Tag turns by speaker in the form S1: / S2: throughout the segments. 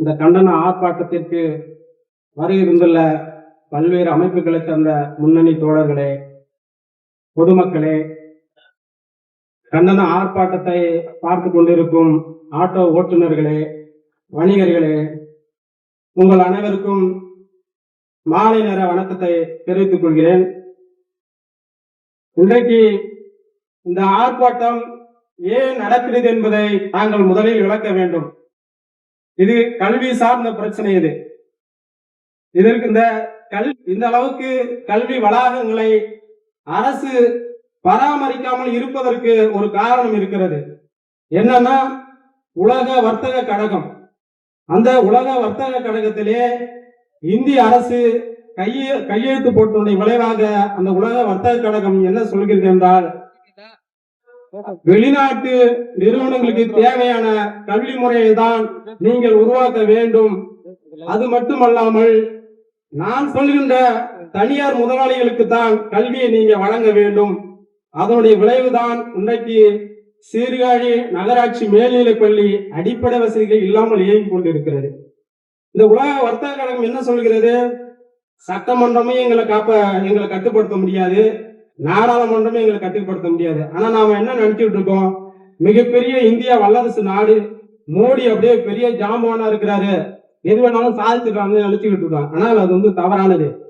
S1: இந்த கண்டன ஆர்ப்பாட்டத்திற்கு வருகிருந்துள்ள பல்வேறு அமைப்புகளை சேர்ந்த முன்னணி தோழர்களே பொதுமக்களே கண்டன ஆர்ப்பாட்டத்தை பார்த்து கொண்டிருக்கும் ஆட்டோ ஓட்டுநர்களே வணிகர்களே உங்கள் அனைவருக்கும் மாலை நேர வணக்கத்தை தெரிவித்துக் கொள்கிறேன். இன்றைக்கு இந்த ஆர்ப்பாட்டம் ஏன் நடக்கிறது என்பதை நாங்கள் முதலில் விளக்க வேண்டும். இது கல்வி சார்ந்த பிரச்சனை இது. இதற்கு இந்த கல் இந்த அளவுக்கு கல்வி வளாகங்களை அரசு பராமரிக்காமல் இருப்பதற்கு ஒரு காரணம் இருக்கிறது. என்னன்னா உலக வர்த்தக கழகம். அந்த உலக வர்த்தக கழகத்திலே இந்திய அரசு கைய கையெழுத்து போட்டதுடைய விளைவாக அந்த உலக வர்த்தக கழகம் என்ன சொல்கிறது என்றால் வெளிநாட்டு நிறுவனங்களுக்கு தேவையான கல்வி முறையை தான் நீங்கள் உருவாக்க வேண்டும். அது மட்டுமல்லாமல் நான் சொல்கின்ற தனியார் முதலாளிகளுக்கு தான் கல்வியை நீங்க வழங்க வேண்டும். அதனுடைய விளைவுதான் இன்றைக்கு சீர்காழி நகராட்சி மேல்நிலைப் பள்ளி அடிப்படை வசதிகள் இல்லாமல் இயங்கிக் கொண்டிருக்கிறது. இந்த உலக வர்த்தக கழகம் என்ன சொல்கிறது? சட்டமன்றமே எங்களை காப்ப எங்களை கட்டுப்படுத்த முடியாது. நாடாளுமன்றமே எங்களை கட்டுப்படுத்த முடியாது. ஆனா நாம என்ன நினைச்சிட்டு இருக்கோம்? மிகப்பெரிய இந்தியா வல்லரசு நாடு. மோடி அப்படியே பெரிய ஜாம்பவானா இருக்கிறாரு. எது வேணாலும் சாதிச்சுக்கலாம்னு நினைச்சுக்கிட்டு இருக்கோம். ஆனால் அது வந்து தவறானது.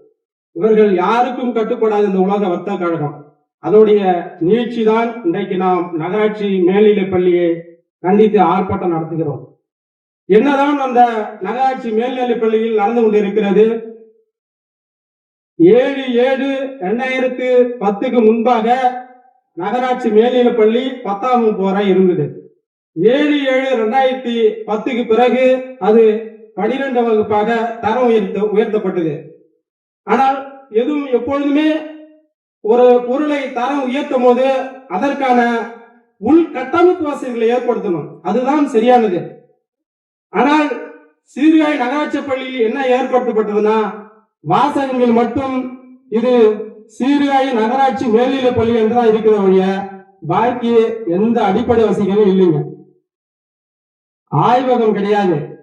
S1: இவர்கள் யாருக்கும் கட்டுப்படாது இந்த உலக வர்த்தக கழகம். அதோடைய நீழ்ச்சி தான் இன்றைக்கு நாம் நகராட்சி மேல்நிலை பள்ளியை கண்டித்து ஆர்ப்பாட்டம் நடத்துகிறோம். என்னதான் அந்த நகராட்சி மேல்நிலை பள்ளியில் நடந்து கொண்டிருக்கிறது. ஏழு ஏழு ரெண்டாயிரத்து பத்துக்கு முன்பாக நகராட்சி மேல்நிலைப் பள்ளி பத்தாம் வகுப்பு வரை இருந்தது. ஏழு ஏழு ரெண்டாயிரத்தி பத்துக்கு பிறகு அது பனிரெண்டு வகுப்பாக தரம் உயர்த்த உயர்த்தப்பட்டது. ஆனால் எதுவும் எப்பொழுதுமே ஒரு பொருளை தரம் உயர்த்தும் போது அதற்கான உள்கட்டமைப்பு வசதிகளை ஏற்படுத்தணும். அதுதான் சரியானது. ஆனால் சீர்காழி நகராட்சி பள்ளியில் என்ன ஏற்படுத்தப்பட்டதுன்னா வாசகங்கள் மட்டும் இது சீர்காழி நகராட்சி மேல்நிலைப் பள்ளி என்றுதான் இருக்கிற வழிய பாக்கி எந்த அடிப்படை வசதிகளும் இல்லைங்க. ஆய்வகம் கிடையாது.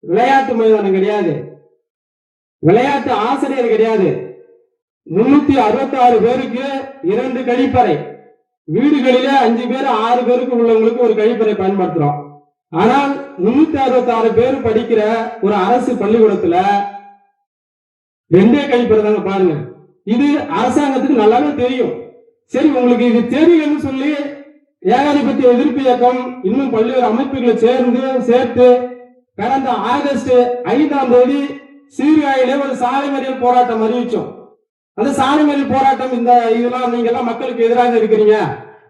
S1: விளையாட்டு மைதானம் கிடையாது. விளையாட்டு ஆசிரியர் கிடையாது. முன்னூத்தி அறுபத்தி ஆறு பேருக்கு இரண்டு கழிப்பறை. வீடுகளிலே அஞ்சு பேர் ஆறு பேருக்கு உள்ளவங்களுக்கு ஒரு கழிப்பறை பயன்படுத்துறோம். ஆனால் முன்னூத்தி அறுபத்தி ஆறு பேர் படிக்கிற ஒரு அரசு பள்ளிக்கூடத்துல ரெண்டே கழிப்பறை தாங்க பாருங்க. இது அரசாங்கத்துக்கு நல்லாவே தெரியும். சரி உங்களுக்கு இது தெரியலன்னு சொல்லி ஏகாதிபத்திய எதிர்ப்பு இயக்கம் இன்னும் பல்வேறு அமைப்புகளை சேர்ந்து சேர்த்து கடந்த ஆகஸ்ட் ஐந்தாம் தேதி சீர்காழியிலே ஒரு சாலை மறியல் போராட்டம் அறிவிச்சோம். அந்த சாலை மறியல் போராட்டம் இந்த இதெல்லாம் நீங்க எல்லாம் மக்களுக்கு எதிராக இருக்கிறீங்க.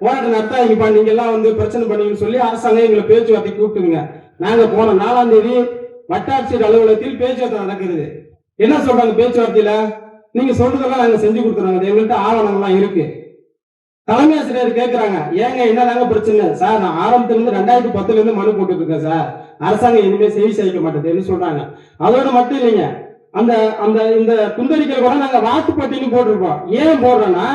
S1: போராட்டம் நடத்தாதீங்கப்பா நீங்க எல்லாம் வந்து பிரச்சனை பண்ணீங்கன்னு சொல்லி அரசாங்கம் எங்களை பேச்சுவார்த்தை கூப்பிட்டுங்க நாங்க போன நாலாம் தேதி வட்டாட்சியர் அலுவலகத்தில் பேச்சுவார்த்தை நடக்கிறது என்ன சொல்றாங்க பேச்சுவார்த்தையில? நீங்க சொல்றதெல்லாம் நாங்க செஞ்சு கொடுத்துறாங்க எங்கள்கிட்ட ஆவணங்கள்லாம் இருக்கு. தலைமை ஆசிரியர் கேட்கிறாங்க ஏங்க என்னதாங்க பிரச்சனை? சார் நான் ஆரம்பத்துல இருந்து ரெண்டாயிரத்தி பத்துல இருந்து மனு போட்டுட்டு இருக்கேன் சார். அரசாங்கம் இனிமே செவி செய்ய மாட்டேதுன்னு சொல்றாங்க. அதோட மட்டும் இல்லைங்க. அந்த அந்த இந்த குந்தரிக்கல் கூட நாங்க வாக்குப்பட்டின்னு போட்டிருக்கோம். ஏன் போடுறோம்னா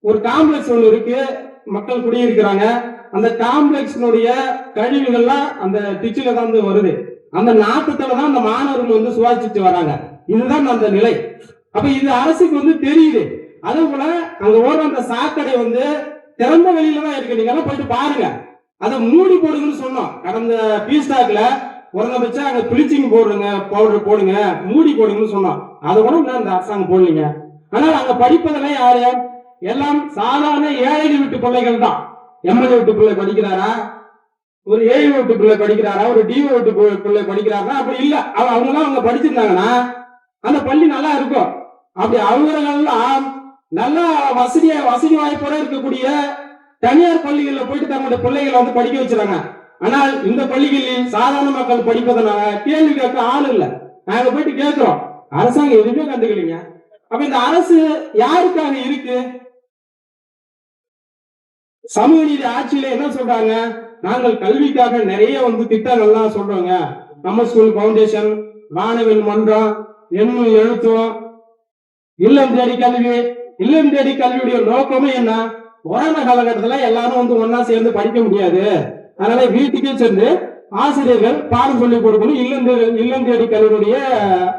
S1: ஒரு காம்ப்ளெக்ஸ் ஒண்ணு இருக்கு. மக்கள் குடியிருக்கிறாங்க. அந்த காம்ப்ளெக்ஸினுடைய கழிவுகள்லாம் அந்த டிச்சுல தான் வந்து வருது. அந்த நாட்டத்துல தான் அந்த மாணவர்கள் வந்து சுவாசிச்சுட்டு வராங்க. இதுதான் அந்த நிலை. அப்ப இது அரசுக்கு வந்து தெரியுது. அதே போல அங்க ஓடுற அந்த சாக்கடை வந்து திறந்த வெளியில தான் இருக்கு. நீங்க எல்லாம் போயிட்டு பாருங்க. அதை மூடி போடுங்கன்னு சொன்னோம். கடந்த பீஸ்டாக்ல குறைந்தபட்சம் அங்க பிளிச்சிங் போடுங்க பவுடர் போடுங்க மூடி போடுங்கன்னு சொன்னோம். அதை கூட இன்னும் அந்த அரசாங்கம் போடலீங்க. ஆனால் அங்க படிப்பதெல்லாம் யாரு? எல்லாம் சாதாரண ஏழை வீட்டு பிள்ளைகள் தான். எம்எல்ஏ வீட்டு பிள்ளை படிக்கிறாரா? ஒரு ஏழு வீட்டு பிள்ளை படிக்கிறாரா? ஒரு டிஓ வீட்டு பிள்ளை படிக்கிறாரா? அப்படி இல்ல. அவங்க அவங்க படிச்சிருந்தாங்கன்னா அந்த பள்ளி நல்லா இருக்கும். அப்படி அவங்களெல்லாம் நல்ல வசதியா வசதி வாய்ப்போட இருக்கக்கூடிய தனியார் பள்ளிகளில் போயிட்டு தங்களுடைய பிள்ளைகளை வந்து படிக்க வச்சுறாங்க. ஆனால் இந்த பள்ளிகளில் சாதாரண மக்கள் படிப்பதனால கேள்வி கேட்க ஆள் இல்லை. நாங்க போயிட்டு கேட்கிறோம். அரசாங்கம் எதுவுமே கண்டுக்கலீங்க. அப்ப இந்த அரசு யாருக்காக இருக்கு? சமூக நீதி ஆட்சியில என்ன சொல்றாங்க? நாங்கள் கல்விக்காக நிறைய வந்து திட்டங்கள்லாம் சொல்றோங்க. நம்ம ஸ்கூல் பவுண்டேஷன் வானவில் மன்றம் என்னும் எழுத்தும் இல்லம் தேடி கல்வி இல்லம் தேடி கல்வியுடைய நோக்கமே என்ன? கொரோனா காலகட்டத்துல எல்லாரும் வந்து ஒன்னா சேர்ந்து படிக்க முடியாது. அதனால வீட்டுக்கே சென்று ஆசிரியர்கள் பாடம் சொல்லிக் கொடுக்கணும். இல்லம் தேடி இல்லம் தேடி கல்வியுடைய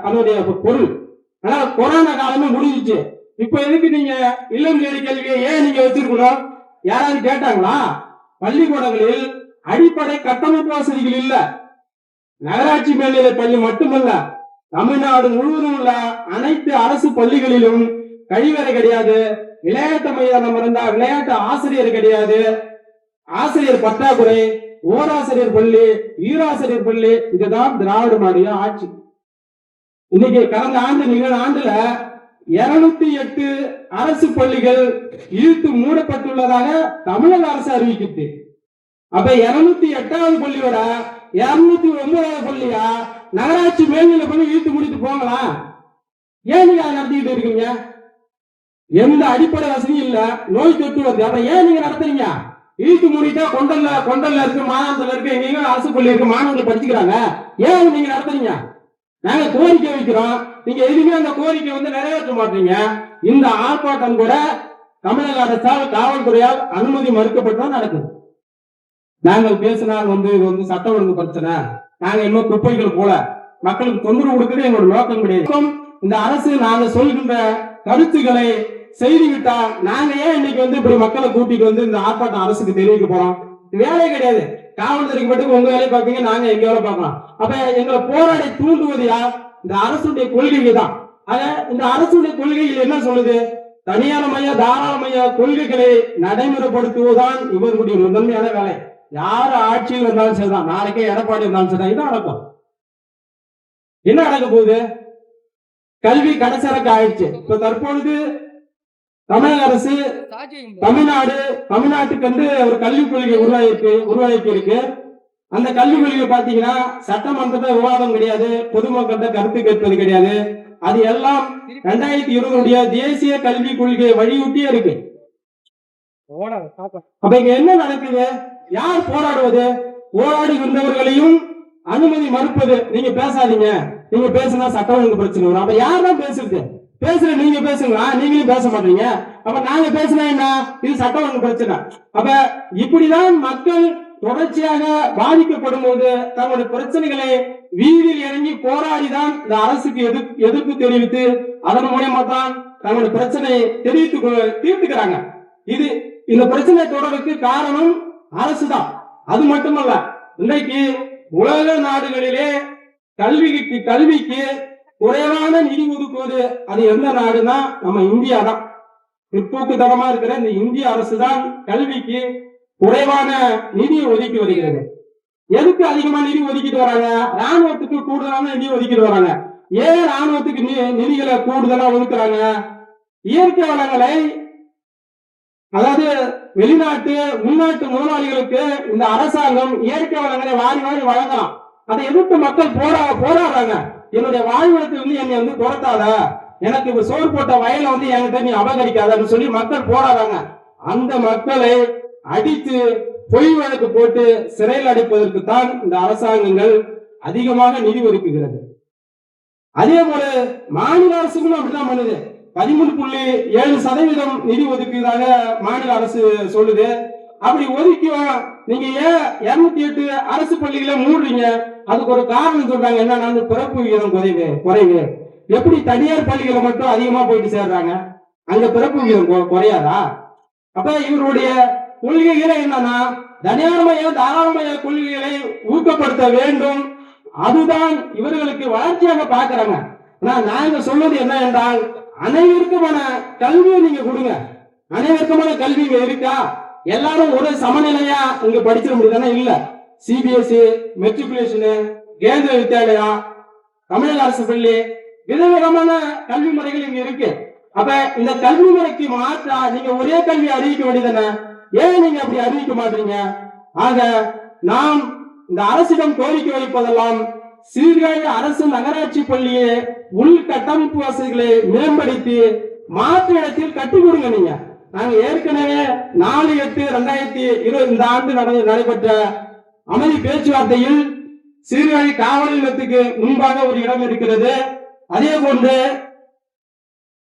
S1: அதனுடைய பொருள். ஆனா கொரோனா காலமே முடிஞ்சிச்சு. இப்ப எதுக்கு நீங்க இல்லம் தேடி கல்வியை ஏன் நீங்க வச்சிருக்கணும்? யாராவது கேட்டாங்களா? பள்ளிக்கூடங்களில் அடிப்படை கட்டமைப்பு வசதிகள் இல்ல. நகராட்சி மேல்நிலை பள்ளி மட்டுமல்ல. தமிழ்நாடு முழுவதும் உள்ள அனைத்து அரசு பள்ளிகளிலும் கழிவறை கிடையாது. விளையாட்டு மைதானம் இருந்தா விளையாட்டு ஆசிரியர் கிடையாது. ஆசிரியர் பற்றாக்குறை ஓராசிரியர் பள்ளி ஈராசிரியர் பள்ளி இதுதான் திராவிட மாநில ஆட்சி. இன்னைக்கு கடந்த ஆண்டு நிகழ் ஆண்டுல இருநூத்தி எட்டு அரசு பள்ளிகள் இழுத்து மூடப்பட்டுள்ளதாக தமிழக அரசு அறிவிக்குது அப்ப இருநூத்தி எட்டாவது பள்ளியோட இருநூத்தி ஒன்பதாவது சொல்லியா? நகராட்சி மேல்நிலை பண்ணி இழுத்து முடித்து போகலாம் ஏன் நீங்க அதை நடத்திக்கிட்டு இருக்கீங்க? எந்த அடிப்படை வசதியும் இல்ல. நோய் தொற்று வருது. அப்ப ஏன் நீங்க நடத்துறீங்க? இழுத்து மூடிட்டா கொண்டல்ல கொண்டல்ல இருக்கு மாநாட்டில் இருக்கு எங்கேயும் அரசு பள்ளி இருக்கு மாணவர்கள் படிச்சுக்கிறாங்க. ஏன் நீங்க நடத்துறீங்க? நாங்க கோரிக்கை வைக்கிறோம். நீங்க எதுவுமே அந்த கோரிக்கை வந்து நிறைவேற்ற மாட்டீங்க. இந்த ஆர்ப்பாட்டம் கூட தமிழக அரசால் காவல்துறையால் அனுமதி மறுக்கப்பட்டு நடக்குது. நாங்கள் பேசினால் வந்து இது வந்து சட்ட ஒழுங்கு பிரச்சனை. நாங்க இன்னும் குப்பைகள் போல. மக்களுக்கு தொந்தரவு கொடுக்கிறது எங்களோட நோக்கம் கிடையாது. இந்த அரசு நாங்க சொல்கின்ற கருத்துக்களை செய்து விட்டால் நாங்க ஏன் இன்னைக்கு வந்து இப்படி மக்களை கூட்டிட்டு வந்து இந்த ஆர்ப்பாட்டம் அரசுக்கு தெரிவிக்க போறோம்? வேலையே கிடையாது. காவல்துறைக்கு மட்டும் உங்க வேலையை பார்ப்பீங்க நாங்க எங்க வேலை பார்க்கலாம். அப்ப எங்களை போராடி தூண்டுவது யார்? இந்த அரசுடைய கொள்கை தான். ஆக இந்த அரசுடைய கொள்கையில் என்ன சொல்லுது? தனியாரமய தாராளமய கொள்கைகளை நடைமுறைப்படுத்துவதுதான் இவர்களுடைய முதன்மையான வேலை. யார் ஆட்சியில் இருந்தாலும் சரிதான். நாளைக்கே எடப்பாடி இருந்தாலும் சரிதான். இது நடக்கும்? என்ன நடக்க போகுது? கல்வி கடைசரக்கு ஆயிடுச்சு. இப்ப தற்பொழுது தமிழக அரசு தமிழ்நாடு தமிழ்நாட்டுக்கு வந்து ஒரு கல்விக் கொள்கை உருவாக்கி உருவாக்கி இருக்கு அந்த கல்விக் கொள்கை பாத்தீங்கன்னா சட்டமன்றத்தை விவாதம் கிடையாது பொதுமக்கள்கிட்ட கருத்து கேட்பது கிடையாது. அது எல்லாம் ரெண்டாயிரத்தி இருபதுடைய தேசிய கல்விக் கொள்கையை வழியுட்டியே இருக்கு. அப்ப இங்க என்ன நடக்குது? யார் போராடுவது? போராடி வந்தவர்களையும் அனுமதி மறுப்பது. நீங்க பேசாதீங்க. நீங்க பேசினா சட்ட ஒழுங்கு பிரச்சனை வரும். அப்ப யார் தான் பேசுறது? பேசுற நீங்க பேசுங்களா? நீங்களும் பேச மாட்டீங்க. அப்ப நாங்க பேசினா என்ன? இது சட்ட ஒழுங்கு பிரச்சனை. அப்ப இப்படிதான் மக்கள் தொடர்ச்சியாக பாதிக்கப்படும் போது தங்களுடைய பிரச்சனைகளை வீதியில் இறங்கி போராடிதான் இந்த அரசுக்கு எதிர்ப்பு எதிர்ப்பு தெரிவித்து அதன் மூலியமா தான் தங்களுடைய பிரச்சனையை தெரிவித்து தீர்த்துக்கிறாங்க. இது இந்த பிரச்சனை தொடருக்கு காரணம் அரசுதான். அது மட்டுமல்ல இன்றைக்கு உலக நாடுகளிலே கல்விக்கு கல்விக்கு குறைவான நிதி ஒதுக்குவது அது எந்த நாடுனா நம்ம இந்தியா தான் பிற்போக்குத்தனமா இருக்கிற இந்த இந்திய அரசு தான் கல்விக்கு குறைவான நிதியை ஒதுக்கி வருகிறது. எதுக்கு அதிகமா நிதி ஒதுக்கிட்டு வராங்க? ராணுவத்துக்கு கூடுதலான நிதி ஒதுக்கிட்டு வராங்க. ஏன் ராணுவத்துக்கு நி- நிதிகளை கூடுதலா ஒதுக்குறாங்க? இயற்கை வளங்களை அதாவது வெளிநாட்டு உள்நாட்டு முதலாளிகளுக்கு இந்த அரசாங்கம் இயற்கை வளங்களை வாரி வாரி வழங்கலாம். அதை எதிர்த்து மக்கள் போரா போராடுறாங்க. என்னுடைய வாழ்விடத்தில் இருந்து என்னை வந்து துரத்தாத எனக்கு இப்ப சோறு போட்ட வயலை வந்து என்கிட்ட நீ அபகரிக்காதன்னு சொல்லி மக்கள் போராடுறாங்க. அந்த மக்களை அடித்து பொய் வழக்கு போட்டு சிறையில் அடைப்பதற்கு தான் இந்த அரசாங்கங்கள் அதிகமாக நிதி ஒதுக்குகிறது. அதே போல மாநில அரசுகளும் அப்படிதான் பண்ணுது. பதிமூணு புள்ளி ஏழு சதவீதம் நிதி ஒதுக்குவதாக மாநில அரசு சொல்லுது. அப்படி ஒதுக்கியும் நீங்க ஏன் இருநூத்தி எட்டு அரசு பள்ளிகளை மூடுறீங்க. அதுக்கு ஒரு காரணம் சொல்றாங்க. என்னன்னா அந்த பிறப்பு விகிதம் குறைவு குறைவு. எப்படி தனியார் பள்ளிகளை மட்டும் அதிகமா போயிட்டு சேர்றாங்க? அங்க பிறப்பு விகிதம் குறையாதா? அப்ப இவருடைய கொள்கைகளை என்னன்னா தனியார்மய தாராளமய கொள்கைகளை ஊக்கப்படுத்த வேண்டும். அதுதான் இவர்களுக்கு வளர்ச்சியாக பார்க்கறாங்க. ஆனா நாங்க சொல்வது என்ன என்றால் அனைவருக்குமான கல்வியை நீங்க கொடுங்க. அனைவருக்குமான கல்வி இங்க இருக்கா? எல்லாரும் ஒரு சமநிலையா இங்க படிச்சிட முடியுதானே? இல்ல. சிபிஎஸ்இ மெட்ரிகுலேஷனு கேந்திர வித்யாலயா தமிழக அரசு பள்ளி விதவிதமான கல்வி முறைகள் இங்க இருக்கு. அப்ப இந்த கல்வி முறைக்கு மாற்றா நீங்க ஒரே கல்வி அறிவிக்க வேண்டியதானே ஏன் நீங்க அப்படி அறிவிக்க மாட்டீங்க? ஆக நாம் இந்த அரசிடம் கோரிக்கை வைப்பதெல்லாம் சீர்காழி அரசு நகராட்சி பள்ளியை உள்கட்டமைப்பு வசதிகளை மேம்படுத்தி மாற்று இடத்தில் கட்டி கொடுங்க நீங்க. நாங்க ஏற்கனவே நாலு எட்டு ரெண்டாயிரத்தி இருபது இந்த ஆண்டு நடந்து நடைபெற்ற அமைதி பேச்சுவார்த்தையில் சீர்காழி காவல் நிலையத்துக்கு முன்பாக ஒரு இடம் இருக்கிறது. அதே போன்று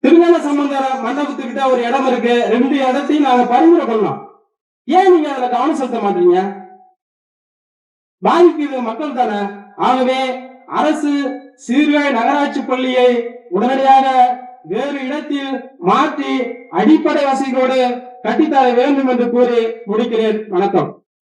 S1: திருஞான சம்பந்தர மண்டபத்துக்கிட்ட ஒரு இடம் இருக்கு. ரெண்டு இடத்தையும் நாங்க பரிந்துரை பண்ணோம். ஏன் நீங்க அதுல கவனம் செலுத்த மாட்டீங்க? பாதிக்கிறது மக்கள் தானே. ஆகவே அரசு சீர்காழி நகராட்சி பள்ளியை உடனடியாக வேறு இடத்தில் மாற்றி அடிப்படை வசதிகளோடு கட்டித்தர வேண்டும் என்று கூறி முடிக்கிறேன். வணக்கம்.